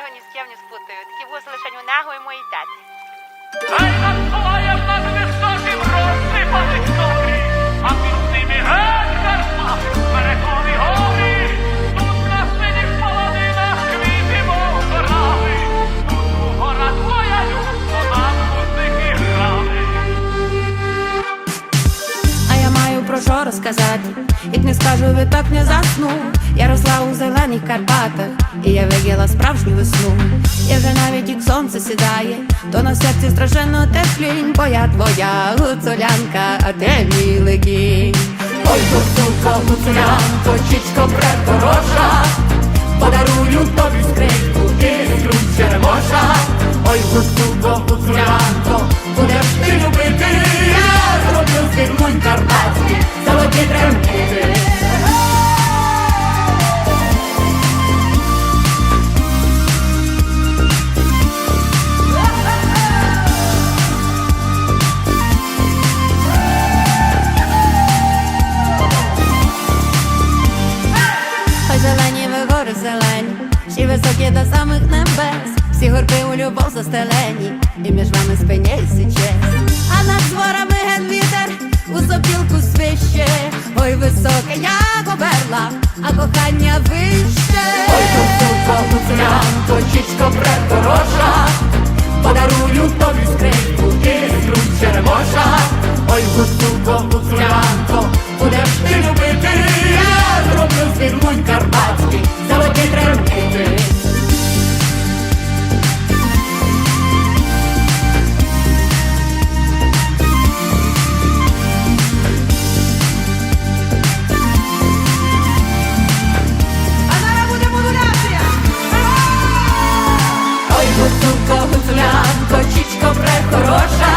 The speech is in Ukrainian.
його ні з ким не спутаю. Такі вуси лише у нього і моїй тети. Хай надсилає над високим розсипаних зорі, а під ними геть верба, берегові горі. Тут на синіх полонинах квіти мов грави. Тут у гора твоя любо нам музики грали. А я маю про що розказати, як не скажу, ви так не засну. Я росла у зелених Карпатах, і я виділа справжню весну. Я вже навіть як сонце сідає, то на серці страшенно теплінь, бо я твоя гуцулянка, а ти мій легінь. Ой, гуцулко, гуцулянко, чічко прехороша, подарую тобі скрипку і скрут черемоша. Ой, гуцулко, гуцулянко, будеш ти любити, я зроблю світлунь карпатський, золоті тремтити. Зелені, всі високі до самих небес, всі горби у любов застелені, і між вами спиняється честь. А над ген вітер у сопілку свище, ой, високе, як оберла, а кохання вище. Ой, гуцулко, гуцулянко, чічко прехороша, подарую тобі скрипку і скрут черемоша. Ой, гуцулко, гуцулянко, будеш ти любити, я зроблю світлунь Ой, гуцулко, гуцулянко, чічко прехороша,